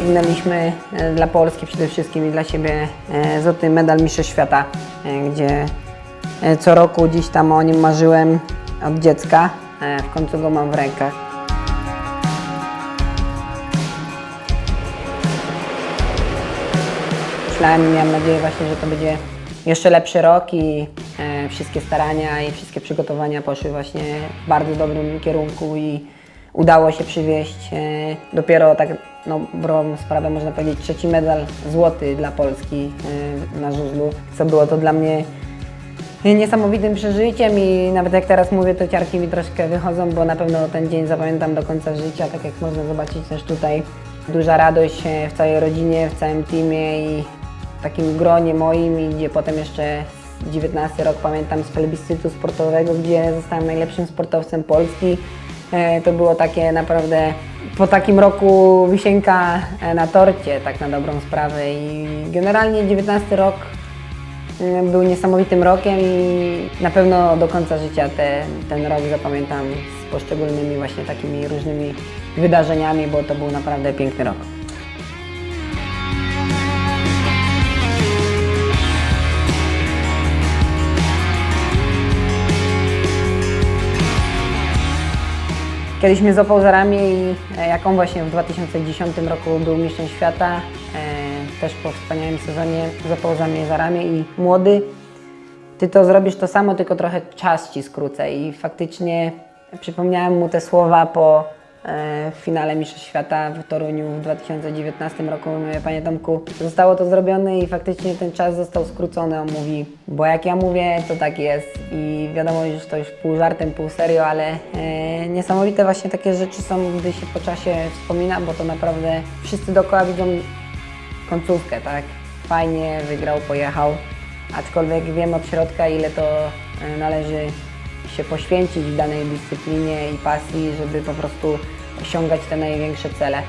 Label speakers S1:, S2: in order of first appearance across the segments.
S1: osiągnęliśmy e, dla Polski przede wszystkim i dla siebie e, złoty medal Mistrzostw Świata, e, gdzie co roku gdzieś tam o nim marzyłem od dziecka. W końcu go mam w rękach. Myślałem i miałem nadzieję właśnie, że to będzie jeszcze lepszy rok i wszystkie starania i wszystkie przygotowania poszły właśnie w bardzo dobrym kierunku i udało się przywieźć dopiero tak no, brą sprawę można powiedzieć trzeci medal złoty dla Polski e, na żużlu, co było to dla mnie niesamowitym przeżyciem i nawet jak teraz mówię, to ciarki mi troszkę wychodzą, bo na pewno ten dzień zapamiętam do końca życia, tak jak można zobaczyć też tutaj. Duża radość e, w całej rodzinie, w całym teamie i w takim gronie moim i gdzie potem jeszcze 19 rok pamiętam z plebiscytu sportowego, gdzie zostałem najlepszym sportowcem Polski. E, To było takie naprawdę po takim roku wisienka e, na torcie, tak na dobrą sprawę i generalnie 19 rok był niesamowitym rokiem i na pewno do końca życia te, ten rok zapamiętam z poszczególnymi właśnie takimi różnymi wydarzeniami, bo to był naprawdę piękny rok. Kiedyś mnie złapał za ramię i e, jak on właśnie w 2010 roku był mistrzem świata, e, też po wspaniałym sezonie złapał za mnie za ramię i młody, ty to zrobisz to samo, tylko trochę czas ci skrócę. I faktycznie przypomniałem mu te słowa po e, finale Mistrzostw Świata w Toruniu w 2019 roku. Panie Tomku, zostało to zrobione i faktycznie ten czas został skrócony. On mówi, bo jak ja mówię, to tak jest i wiadomo, już to już pół żartem, pół serio, ale e, niesamowite właśnie takie rzeczy są, gdy się po czasie wspomina, bo to naprawdę wszyscy dookoła widzą końcówkę, tak? Fajnie, wygrał, pojechał. Aczkolwiek wiem od środka, ile to e, należy się poświęcić w danej dyscyplinie i pasji, żeby po prostu osiągać te największe cele.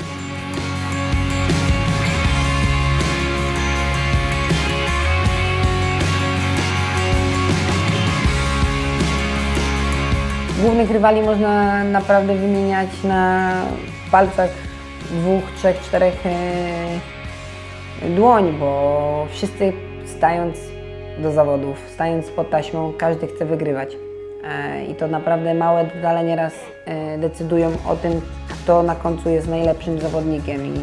S1: Głównych rywali można naprawdę wymieniać na palcach dwóch, trzech, czterech e, dłoń, bo wszyscy stając do zawodów, stając pod taśmą, każdy chce wygrywać. E, I to naprawdę małe detale nieraz e, decydują o tym, kto na końcu jest najlepszym zawodnikiem. I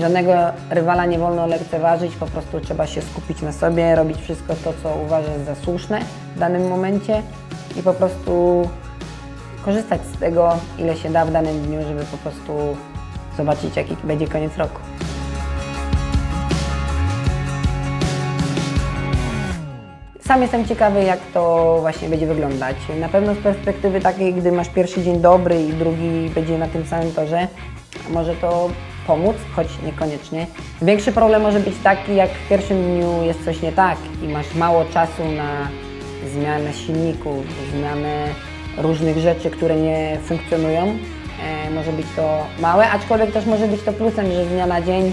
S1: żadnego rywala nie wolno lekceważyć, po prostu trzeba się skupić na sobie, robić wszystko to, co uważasz za słuszne w danym momencie i po prostu korzystać z tego, ile się da w danym dniu, żeby po prostu zobaczyć, jaki będzie koniec roku. Sam jestem ciekawy, jak to właśnie będzie wyglądać. Na pewno z perspektywy takiej, gdy masz pierwszy dzień dobry i drugi będzie na tym samym torze, może to pomóc, choć niekoniecznie. Większy problem może być taki, jak w pierwszym dniu jest coś nie tak i masz mało czasu na zmianę silników, zmianę różnych rzeczy, które nie funkcjonują. E, może być to małe, aczkolwiek też może być to plusem, że z dnia na dzień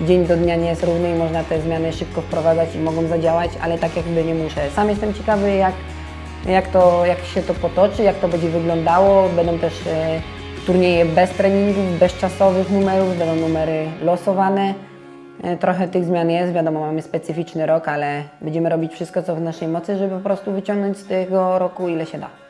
S1: dzień do dnia nie jest równy i można te zmiany szybko wprowadzać i mogą zadziałać, ale tak jakby nie muszę. Sam jestem ciekawy, jak, jak, to, jak się to potoczy, jak to będzie wyglądało. Będą też e, turnieje bez treningów, bez czasowych numerów, będą numery losowane. E, trochę tych zmian jest, wiadomo, mamy specyficzny rok, ale będziemy robić wszystko, co w naszej mocy, żeby po prostu wyciągnąć z tego roku ile się da.